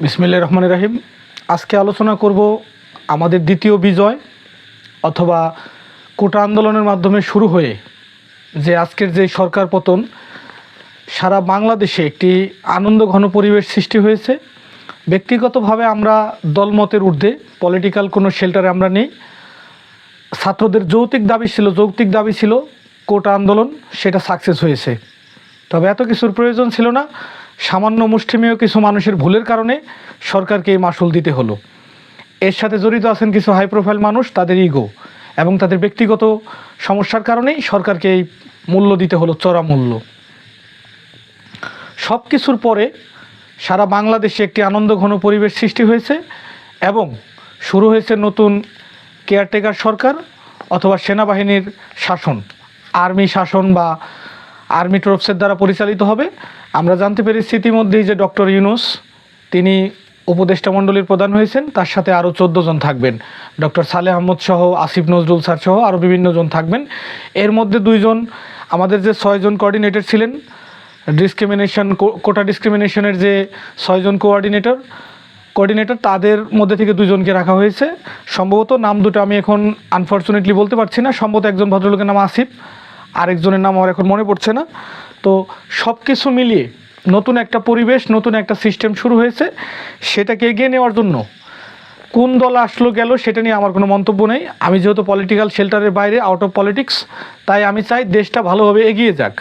বিসমিল্লা রহমান রাহিম। আজকে আলোচনা করব আমাদের দ্বিতীয় বিজয় অথবা কোটা আন্দোলনের মাধ্যমে শুরু হয়ে যে আজকের যে সরকার পতন, সারা বাংলাদেশে একটি আনন্দ ঘন পরিবেশ সৃষ্টি হয়েছে। ব্যক্তিগতভাবে আমরা দলমতের ঊর্ধ্বে পলিটিক্যাল কোনো শেল্টারে আমরা নেই। ছাত্রদের যৌক্তিক দাবি ছিল, যৌক্তিক দাবি ছিল কোটা আন্দোলন, সেটা সাকসেস হয়েছে। তবে এত কিছুর প্রয়োজন ছিল না। সামান্য মুষ্টিমেয় কিছু মানুষের ভুলের কারণে সরকারকে এই মাসুল দিতে হলো। এর সাথে জড়িত আছেন কিছু হাই প্রোফাইল মানুষ, তাদের ইগো এবং তাদের ব্যক্তিগত সমস্যার কারণেই সরকারকে এই মূল্য দিতে হলো, চড়া মূল্য। সব কিছুর পরে সারা বাংলাদেশে একটি আনন্দ ঘন পরিবেশ সৃষ্টি হয়েছে এবং শুরু হয়েছে নতুন কেয়ারটেকার সরকার অথবা সেনাবাহিনীর শাসন। আর্মি শাসন বা আর্মি ট্রুপসের দ্বারা পরিচালিত হবে। আমরা জানতে পেরেছি ইতিমধ্যেই যে ডক্টর ইউনুস, তিনি উপদেষ্টা মণ্ডলীর প্রধান হয়েছেন। তার সাথে আরও চোদ্দ জন থাকবেন। ডক্টর সালে আহমদ সহ আসিফ নজরুল স্যার সহ আরও বিভিন্ন জন থাকবেন। এর মধ্যে দুইজন, আমাদের যে ছয়জন কোঅর্ডিনেটর ছিলেন ডিসক্রিমিনেশন কোটা ডিসক্রিমিনেশনের যে ছয়জন কোঅর্ডিনেটর কোঅর্ডিনেটর তাদের মধ্যে থেকে দুজনকে রাখা হয়েছে। সম্ভবত নাম দুটো আমি এখন আনফর্চুনেটলি বলতে পারছি না। সম্ভবত একজন ভদ্রলোকের নাম আসিফ। আরেকজনের নাম আমার এখন মনে পড়ছে না। তো সব কিছু মিলিয়ে নতুন একটা পরিবেশ, নতুন একটা সিস্টেম শুরু হয়েছে। সেটাকে এগিয়ে নেওয়ার জন্য কোন দল আসলো, গেল, সেটা নিয়ে আমার কোনো মন্তব্য নেই। আমি যেহেতু পলিটিক্যাল শেল্টারের বাইরে আউট অফ পলিটিক্স তাই আমি চাই দেশটা ভালোভাবে এগিয়ে যাক।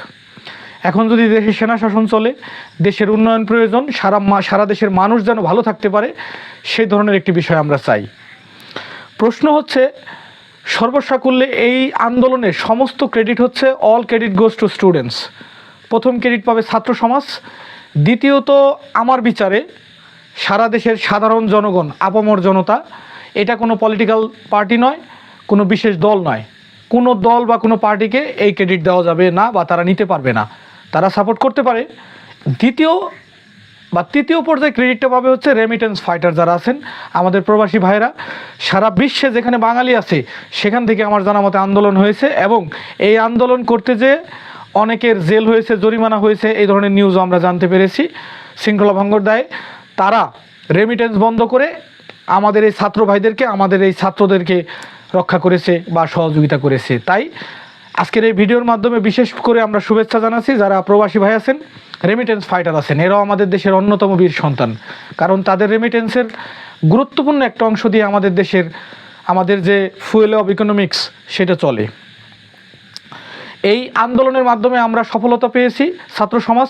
এখন যদি দেশে সেনা শাসন চলে, দেশের উন্নয়ন প্রয়োজন, সারা সারা দেশের মানুষ যেন ভালো থাকতে পারে, সেই ধরনের একটি বিষয় আমরা চাই। প্রশ্ন হচ্ছে সর্বসাকুল্যে এই আন্দোলনের সমস্ত ক্রেডিট হচ্ছে all credit goes to students প্রথম ক্রেডিট পাবে ছাত্র সমাজ, দ্বিতীয়ত আমার বিচারে সারা দেশের সাধারণ জনগণ, আপামর জনতা, এটা কোনো পলিটিক্যাল পার্টি নয়, কোনো বিশেষ দল নয়। কোনো দল বা কোনো পার্টিকে এই ক্রেডিট দেওয়া যাবে না বা তারা নিতে পারবে না। তারা সাপোর্ট করতে পারে। দ্বিতীয় বা তৃতীয় পর্যায়ে ক্রেডিটটা পাবে হচ্ছে রেমিটেন্স ফাইটার যারা আছেন, আমাদের প্রবাসী ভাইরা সারা বিশ্বে যেখানে বাঙালি আছে, সেখান থেকে আমার জানা মতে আন্দোলন হয়েছে এবং এই আন্দোলন করতে যে অনেকের জেল হয়েছে, জরিমানা হয়েছে, এই ধরনের নিউজও আমরা জানতে পেরেছি। শৃঙ্খলা ভঙ্গর দায়ে তারা রেমিটেন্স বন্ধ করে আমাদের এই ছাত্র ভাইদেরকে, আমাদের এই ছাত্রদেরকে রক্ষা করেছে বা সহযোগিতা করেছে। তাই আজকের এই ভিডিওর মাধ্যমে বিশেষ করে আমরা শুভেচ্ছা জানাচ্ছি যারা প্রবাসী ভাই আছেন রেমিটেন্স ফাইটার আছেন। এরাও আমাদের দেশের অন্যতম বীর সন্তান। কারণ তাদের রেমিটেন্সের গুরুত্বপূর্ণ একটা অংশ দিয়ে আমাদের দেশের, আমাদের যে ফুয়েল অফ ইকোনমিক্স সেটা চলে। এই আন্দোলনের মাধ্যমে আমরা সফলতা পেয়েছি ছাত্র সমাজ।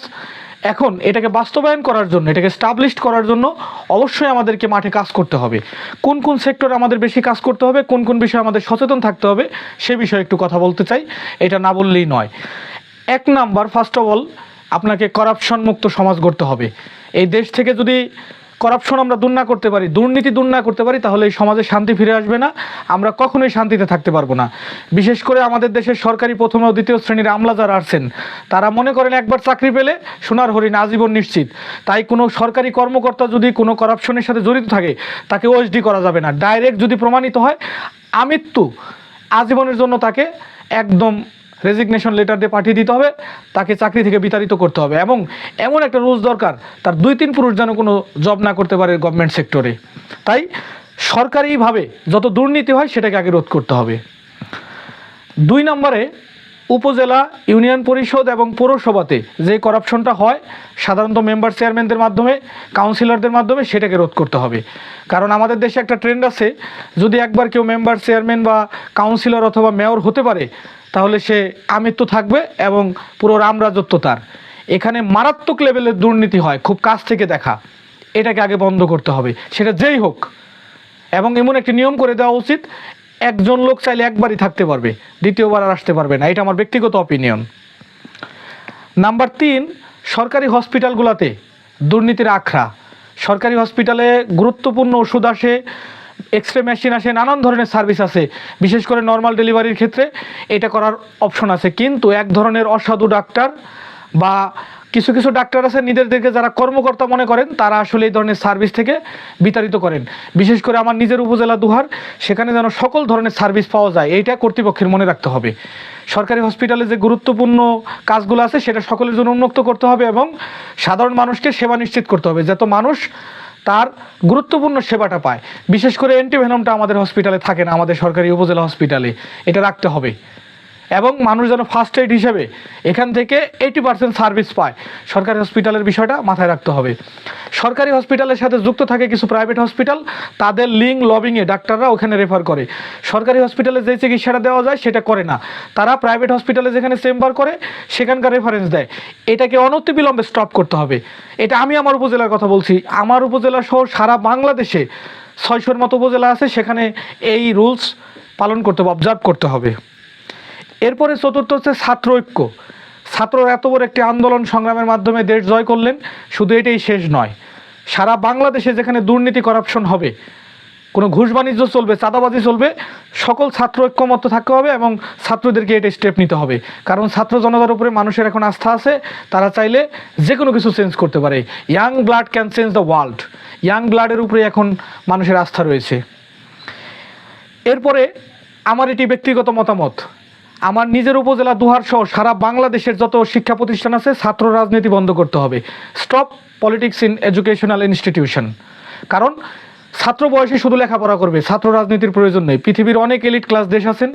এখন এটাকে বাস্তবায়ন করার জন্য, এটাকে স্টাবলিশ করার জন্য অবশ্যই আমাদেরকে মাঠে কাজ করতে হবে। কোন কোন সেক্টর আমাদের বেশি কাজ করতে হবে, কোন কোন বিষয়ে আমাদের সচেতন থাকতে হবে, সে বিষয়ে একটু কথা বলতে চাই। এটা না বললেই নয়। এক নাম্বার ফার্স্ট অফ অল আপনাকে করাপশন মুক্ত সমাজ গড়তে হবে। এই দেশ থেকে যদি করাপশন আমরা দূর না করতে পারি, দুর্নীতি দূর না করতে পারি, তাহলে এই সমাজে শান্তি ফিরে আসবে না। আমরা কখনোই শান্তিতে থাকতে পারব না। বিশেষ করে আমাদের দেশের সরকারি প্রথম ও দ্বিতীয় শ্রেণির আমলা যারা আছেন, তারা মনে করেন একবার চাকরি পেলে সোনার হরিণ আজীবন নিশ্চিত। তাই কোনো সরকারি কর্মকর্তা যদি কোনো করাপশনের সাথে জড়িত থাকে, তাকে ওএসডি করা যাবে না। ডাইরেক্ট যদি প্রমাণিত হয়, আমৃত্যু আজীবনের জন্য তাকে একদম রেজিগনেশন লেটার দিয়ে পাঠিয়ে দিতে হবে, তাকে চাকরি থেকে বিতাড়িত করতে হবে এবং এমন একটা রুলস দরকার, তার দুই তিন পুরুষ যেন কোনো জব না করতে পারে গভর্নমেন্ট সেক্টরে তাই সরকারিভাবে যত দুর্নীতি হয় সেটাকে আগে রোধ করতে হবে। দুই নম্বরে উপজেলা, ইউনিয়ন পরিষদ এবং পৌরসভাতে যে করাপশনটা হয়, সাধারণত মেম্বার চেয়ারম্যানদের মাধ্যমে, কাউন্সিলরদের মাধ্যমে সেটাকে রোধ করতে হবে। কারণ আমাদের দেশে একটা ট্রেন্ড আছে, যদি একবার কেউ মেম্বার, চেয়ারম্যান বা কাউন্সিলর অথবা মেয়র হতে পারে, তাহলে সে আমৃত্যু থাকবে এবং পুরো রামরাজত্ব তার। এখানে মারাত্মক লেভেলের দুর্নীতি হয়, খুব কাছ থেকে দেখা। এটাকে আগে বন্ধ করতে হবে। সেটা যেই হোক। এবং এমন একটি নিয়ম করে দেওয়া উচিত একজন লোক চাইলে একবারই থাকতে পারবে, দ্বিতীয়বার আর আসতে পারবে না, এটা আমার ব্যক্তিগত অপিনিয়ন নাম্বার তিন, সরকারি হসপিটালগুলোতে দুর্নীতির আখড়া। সরকারি হসপিটালে গুরুত্বপূর্ণ ওষুধ আসে এক্স রে মেশিন আসে, নানান ধরনের সার্ভিস আছে বিশেষ করে নর্মাল ডেলিভারির ক্ষেত্রে এটা করার অপশন আছে। কিন্তু এক ধরনের অসাধু ডাক্তার বা কিছু কিছু ডাক্তার আছে নিজেদেরকে যারা কর্মকর্তা মনে করেন, তারা আসলে এই ধরনের সার্ভিস থেকে বিতাড়িত করেন। বিশেষ করে আমার নিজের উপজেলা দুহার, সেখানে যেন সকল ধরনের সার্ভিস পাওয়া যায়, এইটা কর্তৃপক্ষের মনে রাখতে হবে। সরকারি হসপিটালে যে গুরুত্বপূর্ণ কাজগুলো আছে, সেটা সকলের জন্য উন্মুক্ত করতে হবে এবং সাধারণ মানুষকে সেবা নিশ্চিত করতে হবে, যাতে মানুষ তার গুরুত্বপূর্ণ সেবাটা পায়। বিশেষ করে অ্যান্টিভেনমটা আমাদের হসপিটালে থাকে না, আমাদের সরকারি উপজেলা হসপিটালে এটা রাখতে হবে। এবং মানুষ যেন ফার্স্ট এইড হিসেবে এখান থেকে এইটি পার্সেন্ট সার্ভিস পায়। সরকারি হসপিটালের বিষয়টা মাথায় রাখতে হবে। সরকারি হসপিটালের সাথে যুক্ত থাকে কিছু প্রাইভেট হসপিটাল তাদের লিঙ্ক লবিংয়ে ডাক্তাররা ওখানে রেফার করে। সরকারি হসপিটালে যে চিকিৎসাটা দেওয়া যায়, সেটা করে না। তারা প্রাইভেট হসপিটালে যেখানে চেম্বার করে, সেখানকার রেফারেন্স দেয়। এটাকে অনতিবিলম্বে স্টপ করতে হবে। এটা আমি আমার উপজেলার কথা বলছি। আমার উপজেলা সহ সারা বাংলাদেশে ছয়শোর মতো উপজেলা আছে, সেখানে এই রুলস পালন করতে হবে অবজার্ভ করতে হবে। এরপরে চতুর্থ হচ্ছে ছাত্র ঐক্য। ছাত্ররা এত বড় একটি আন্দোলন সংগ্রামের মাধ্যমে দেশ জয় করলেন, শুধু এটাই শেষ নয়। সারা বাংলাদেশে যেখানে দুর্নীতি করাপশন হবে, কোনো ঘুষ বাণিজ্য চলবে, চাঁদাবাজি চলবে, সকল ছাত্র ঐক্যমত্য থাকতে হবে এবং ছাত্রদেরকে এটা স্টেপ নিতে হবে। কারণ ছাত্র জনতার উপরে মানুষের এখন আস্থা আছে, তারা চাইলে যে কোনো কিছু চেঞ্জ করতে পারে। Young blood can change the world young ব্লাডের উপরে এখন মানুষের আস্থা রয়েছে। এরপরে আমার এটি ব্যক্তিগত মতামত। আমার নিজের উপজেলা দুহার সহ সারা বাংলাদেশের যত শিক্ষা প্রতিষ্ঠান আছে, ছাত্র রাজনীতি বন্ধ করতে হবে। Stop politics in educational institution কারণ ছাত্র বয়সে শুধু লেখাপড়া করবে, ছাত্র রাজনীতির প্রয়োজন নেই। পৃথিবীর অনেক এলিট ক্লাস দেশ আছেন,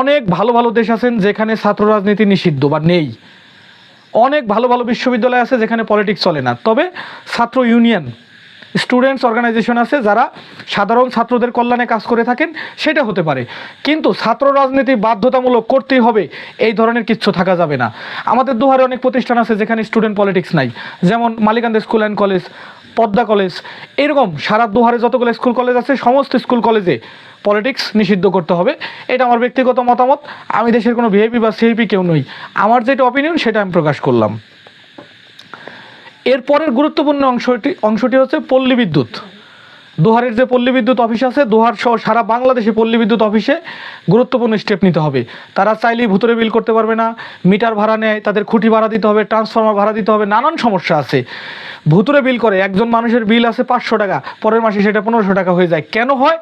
অনেক ভালো ভালো দেশ আছেন যেখানে ছাত্র রাজনীতি নিষিদ্ধ বা নেই। অনেক ভালো ভালো বিশ্ববিদ্যালয় আছে যেখানে পলিটিক্স চলে না। তবে ছাত্র ইউনিয়ন স্টুডেন্টস অর্গানাইজেশন আছে যারা সাধারণ ছাত্রদের কল্যাণে কাজ করে থাকেন, সেটা হতে পারে। কিন্তু ছাত্র রাজনীতি বাধ্যতামূলক করতেই হবে, এই ধরনের কিচ্ছু থাকা যাবে না। আমাদের দুহারে অনেক প্রতিষ্ঠান আছে যেখানে স্টুডেন্ট পলিটিক্স নাই। যেমন Malikanda school and college, Padma college, এরকম সারা দুহারে যতগুলো স্কুল কলেজ আছে, সমস্ত স্কুল কলেজে পলিটিক্স নিষিদ্ধ করতে হবে। এটা আমার ব্যক্তিগত মতামত। আমি দেশের কোনো ভিআইপি বা সিআইপি কেউ নই। আমার যেটা অপিনিয়ন সেটা আমি প্রকাশ করলাম। এরপরের গুরুত্বপূর্ণ অংশটি অংশটি হচ্ছে পল্লী বিদ্যুৎ। দোহারের যে পল্লী বিদ্যুৎ অফিস আছে, দোহার সহ সারা বাংলাদেশে পল্লী বিদ্যুৎ অফিসে গুরুত্বপূর্ণ স্টেপ নিতে হবে। তারা চাইলেই ভুতুরে বিল করতে পারবে না, মিটার ভাড়া নেয়, তাদের খুঁটি ভাড়া দিতে হবে ট্রান্সফর্মার ভাড়া দিতে হবে, নানান সমস্যা আছে। ভুতুরে বিল করে, একজন মানুষের বিল আছে পাঁচশো টাকা, পরের মাসে সেটা পনেরোশো টাকা হয়ে যায়। কেন হয়?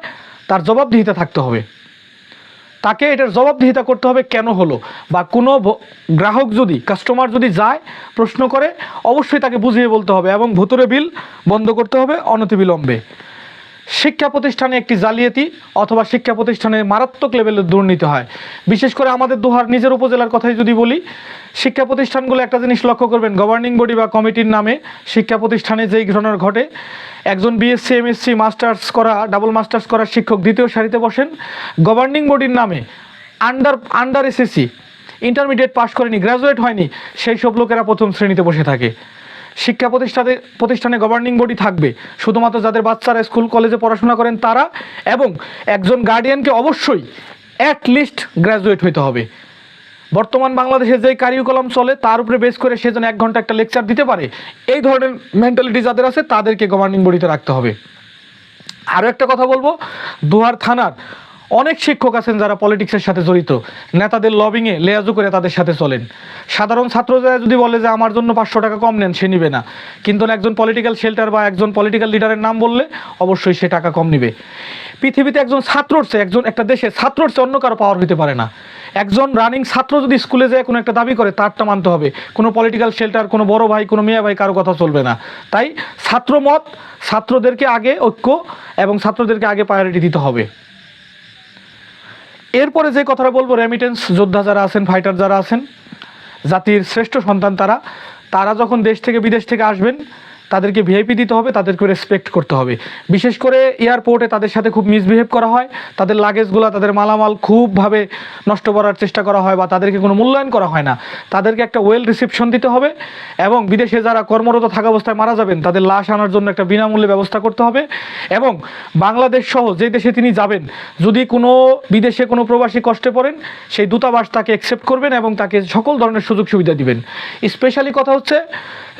তার জবাবদিহিতা থাকতে হবে। তাকে এটার জবাবদিহিতা করতে হবে কেন হলো? বা কোনো গ্রাহক যদি কাস্টমার যদি যায়, প্রশ্ন করে, অবশ্যই তাকে বুঝিয়ে বলতে হবে এবং ভুতুরে বিল বন্ধ করতে হবে অনতিবিলম্বে। শিক্ষা প্রতিষ্ঠানে একটি জালিয়াতি অথবা শিক্ষা প্রতিষ্ঠানে মারাত্মক লেভেলের দুর্নীতি হয়। বিশেষ করে আমাদের দোহার নিজের উপজেলার কথাই যদি বলি, শিক্ষা প্রতিষ্ঠানগুলো একটা জিনিস লক্ষ্য করবেন গভর্নিং বডি বা কমিটির নামে শিক্ষা প্রতিষ্ঠানে যেই ঘটনার ঘটে, একজন বিএসসি এমএসসি মাস্টার্স করা ডাবল মাস্টার্স করা শিক্ষক দ্বিতীয় সারিতে বসেন গভর্নিং বডির নামে under under SSC intermediate pass করেনি গ্র্যাজুয়েট হয়নি, সেই সব লোকেরা প্রথম শ্রেণীতে বসে থাকে। শিক্ষা প্রতিষ্ঠানে প্রতিষ্ঠানে গভর্নিং বডি থাকবে। শুধুমাত্র যাদের বাচ্চারা স্কুল কলেজে পড়াশোনা করেন তারা এবং একজন গার্ডিয়ানকে অবশ্যই অ্যাট লিস্ট গ্র্যাজুয়েট হইতে হবে। বর্তমান বাংলাদেশে যে কারিকুলাম চলে, তার উপরে বেস করে সে যেন এক ঘণ্টা একটা লেকচার দিতে পারে, এই ধরনের মেন্টালিটি যাদের আছে, তাদেরকে গভর্নিং বডিতে রাখতে হবে। আরও একটা কথা বলব দুয়ার থানার অনেক শিক্ষক আছেন যারা পলিটিক্সের সাথে জড়িত। নেতাদের লবিংয়ে লেয়াজু করে তাদের সাথে চলেন। সাধারণ ছাত্ররা যদি বলে যে আমার জন্য পাঁচশো টাকা কম নেন, সে নিবে না। কিন্তু একজন পলিটিক্যাল শেল্টার বা একজন পলিটিক্যাল লিডারের নাম বললে অবশ্যই সে টাকা কম নিবে। পৃথিবীতে একজন ছাত্রর চেয়ে, একজন একটা দেশে ছাত্রর চেয়ে অন্য কারও পাওয়ার হতে পারে না। একজন রানিং ছাত্র যদি স্কুলে যায়, কোনো একটা দাবি করে, তারটা মানতে হবে। কোনো পলিটিক্যাল শেল্টার কোনো বড় ভাই, কোনো মেয়ে ভাই কারও কথা চলবে না। তাই ছাত্র মত ছাত্রদেরকে আগে ঐক্য এবং ছাত্রদেরকে আগে প্রায়োরিটি দিতে হবে। এরপরে যে কথাটা বলব রেমিটেন্স যোদ্ধা যারা আছেন ফাইটার যারা আছেন, জাতির শ্রেষ্ঠ সন্তান তারা তারা যখন দেশ থেকে বিদেশ থেকে আসবেন তাদেরকে ভিআইপি দিতে হবে, তাদেরকে রেসপেক্ট করতে হবে। বিশেষ করে এয়ারপোর্টে তাদের সাথে খুব মিসবিহেভ করা হয়। তাদের লাগেজগুলো তাদের মালামাল খুবভাবে নষ্ট করার চেষ্টা করা হয় বা তাদেরকে কোনো মূল্যায়ন করা হয় না। তাদেরকে একটা ওয়েল রিসেপশন দিতে হবে এবং বিদেশে যারা কর্মরত থাকা অবস্থায় মারা যাবেন, তাদের লাশ আনার জন্য একটা বিনামূল্যে ব্যবস্থা করতে হবে এবং বাংলাদেশ সহ যে দেশে তিনি যাবেন, যদি কোনো বিদেশে কোনো প্রবাসী কষ্টে পড়েন, সেই দূতাবাস তাকে অ্যাকসেপ্ট করবেন এবং তাকে সকল ধরনের সুযোগ সুবিধা দিবেন। স্পেশালি কথা হচ্ছে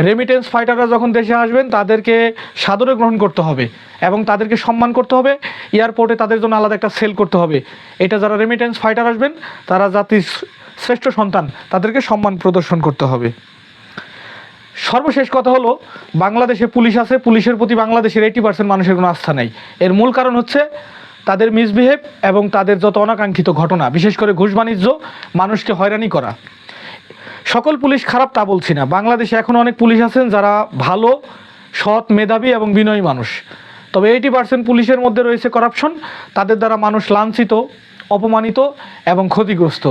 রেমিটেন্স ফাইটাররা যখন দেশে আসবেন, তাদেরকে সাদরে গ্রহণ করতে হবে এবং তাদেরকে সম্মান করতে হবে। এয়ারপোর্টে তাদের জন্য আলাদা একটা সেল করতে হবে। এটা যারা রেমিটেন্স ফাইটার আসবেন, তারা জাতির শ্রেষ্ঠ সন্তান, তাদেরকে সম্মান প্রদর্শন করতে হবে। সর্বশেষ কথা হলো, বাংলাদেশে পুলিশ আছে, পুলিশের প্রতি বাংলাদেশের এইটি পার্সেন্ট মানুষের কোনো আস্থা নেই। এর মূল কারণ হচ্ছে, তাদের মিসবিহেভ এবং তাদের যত অনাকাঙ্ক্ষিত ঘটনা, বিশেষ করে ঘুষ বাণিজ্য, মানুষকে হয়রানি করা। সকল পুলিশ খারাপ তা বলছি না। বাংলাদেশে এখন অনেক পুলিশ আছেন যারা ভালো, সৎ মেধাবী এবং বিনয়ী মানুষ। তবে এইটি পার্সেন্ট পুলিশের মধ্যে রয়েছে করাপশন তাদের দ্বারা মানুষ লাঞ্ছিত, অপমানিত এবং ক্ষতিগ্রস্ত।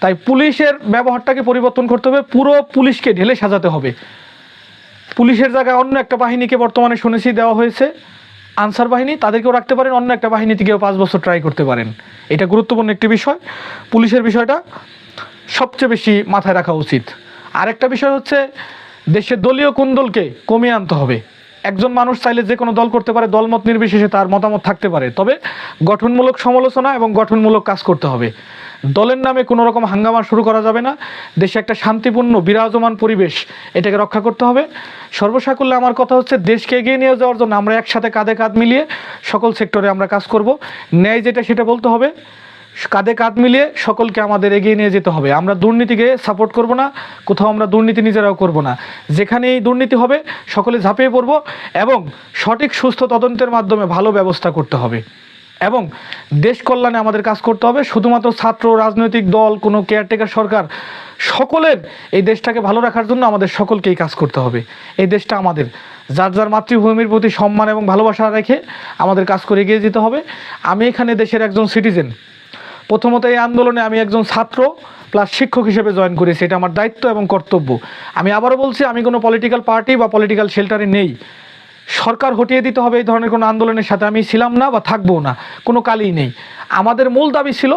তাই পুলিশের ব্যবহারটাকে পরিবর্তন করতে হবে। পুরো পুলিশকে ঢেলে সাজাতে হবে। পুলিশের জায়গায় অন্য একটা বাহিনীকে বর্তমানে শুনেছি দেওয়া হয়েছে। আনসার বাহিনী, তাদেরকেও রাখতে পারেন, অন্য একটা বাহিনী থেকেও পাঁচ বছর ট্রাই করতে পারেন। এটা গুরুত্বপূর্ণ একটি বিষয়। পুলিশের বিষয়টা সবচেয়ে বেশি মাথায় রাখা উচিত। আরেকটা বিষয় হচ্ছে, দেশের দলীয় কুন্দলকে কমিয়ে আনতে হবে? একজন মানুষ চাইলে যে কোনো দল করতে পারে, দলমত নির্বিশেষে তার মতামত থাকতে পারে। তবে গঠনমূলক সমালোচনা এবং গঠনমূলক কাজ করতে হবে। দলের নামে কোনো রকম হাঙ্গামা শুরু করা যাবে না। দেশে একটা শান্তিপূর্ণ, বিরাজমান পরিবেশ এটাকে রক্ষা করতে হবে। সর্বসাকুল্যে আমার কথা হচ্ছে, দেশকে এগিয়ে নিয়ে যাওয়ার জন্য আমরা একসাথে কাঁধে কাঁধ মিলিয়ে সকল সেক্টরে আমরা কাজ করব। ন্যায় যেটা সেটা বলতে হবে। কাঁধে কাঁধ মিলিয়ে সকলকে আমাদের এগিয়ে নিয়ে যেতে হবে। আমরা দুর্নীতিকে সাপোর্ট করব না, কোথাও আমরা দুর্নীতি নিজেরাও করব না। যেখানেই দুর্নীতি হবে, সকলে ঝাঁপিয়ে পড়ব এবং সঠিক, সুস্থ তদন্তের মাধ্যমে ভালো ব্যবস্থা করতে হবে। এবং দেশ কল্যাণে আমাদের কাজ করতে হবে। শুধুমাত্র ছাত্র, রাজনৈতিক দল, কোনো কেয়ারটেকার সরকার, সকলের এই দেশটাকে ভালো রাখার জন্য আমাদের সকলকেই কাজ করতে হবে। এই দেশটা আমাদের। যার যার মাতৃভূমির প্রতি সম্মান এবং ভালোবাসা রেখে আমাদের কাজ করে এগিয়ে যেতে হবে। আমি এখানে দেশের একজন সিটিজেন প্রথমত এই আন্দোলনে আমি একজন ছাত্র প্লাস শিক্ষক হিসেবে জয়েন করেছি। এটা আমার দায়িত্ব এবং কর্তব্য। আমি আবারও বলছি, আমি কোনো পলিটিক্যাল পার্টি বা পলিটিক্যাল শেল্টারে নেই। সরকার হটিয়ে দিতে হবে এই ধরনের কোনো আন্দোলনের সাথে আমি ছিলাম না বা থাকব না, কোনো কালই নেই। আমাদের মূল দাবি ছিল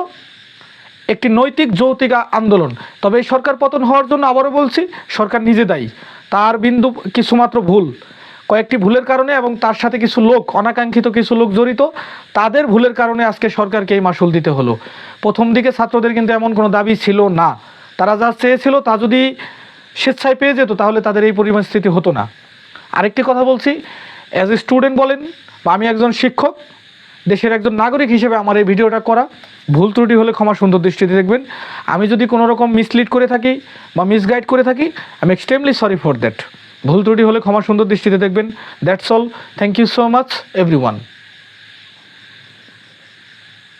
একটি নৈতিক যৌতিক আন্দোলন। তবে এই সরকার পতন হওয়ার জন্য আবারও বলছি, সরকার নিজে দায়ী। তার বিন্দু কিছুমাত্র ভুল। কয়েকটি ভুলের কারণে এবং তার সাথে কিছু লোক, অনাকাঙ্ক্ষিত কিছু লোক জড়িত, তাদের ভুলের কারণে আজকে সরকারকে এই মাসুল দিতে হলো। প্রথম দিকে ছাত্রদের কিন্তু এমন কোনো দাবি ছিল না। তারা যা চেয়েছিল তা যদি স্বেচ্ছায় পেয়ে যেত, তাহলে তাদের এই পরিমাণ স্থিতি হতো না। আরেকটি কথা বলছি অ্যাজ এ স্টুডেন্ট বলেন বা আমি একজন শিক্ষক, দেশের একজন নাগরিক হিসেবে আমার এই ভিডিওটা করা, ভুল ত্রুটি হলে ক্ষমা সুন্দর দৃষ্টিতে দেখবেন। আমি যদি কোনো রকম মিসলিড করে থাকি বা মিসগাইড করে থাকি আমি এক্সট্রিমলি সরি ফর দ্যাট ভুল ত্রুটি হলে ক্ষমা সুন্দর দৃষ্টিতে দেখবেন। That's all thank you so much every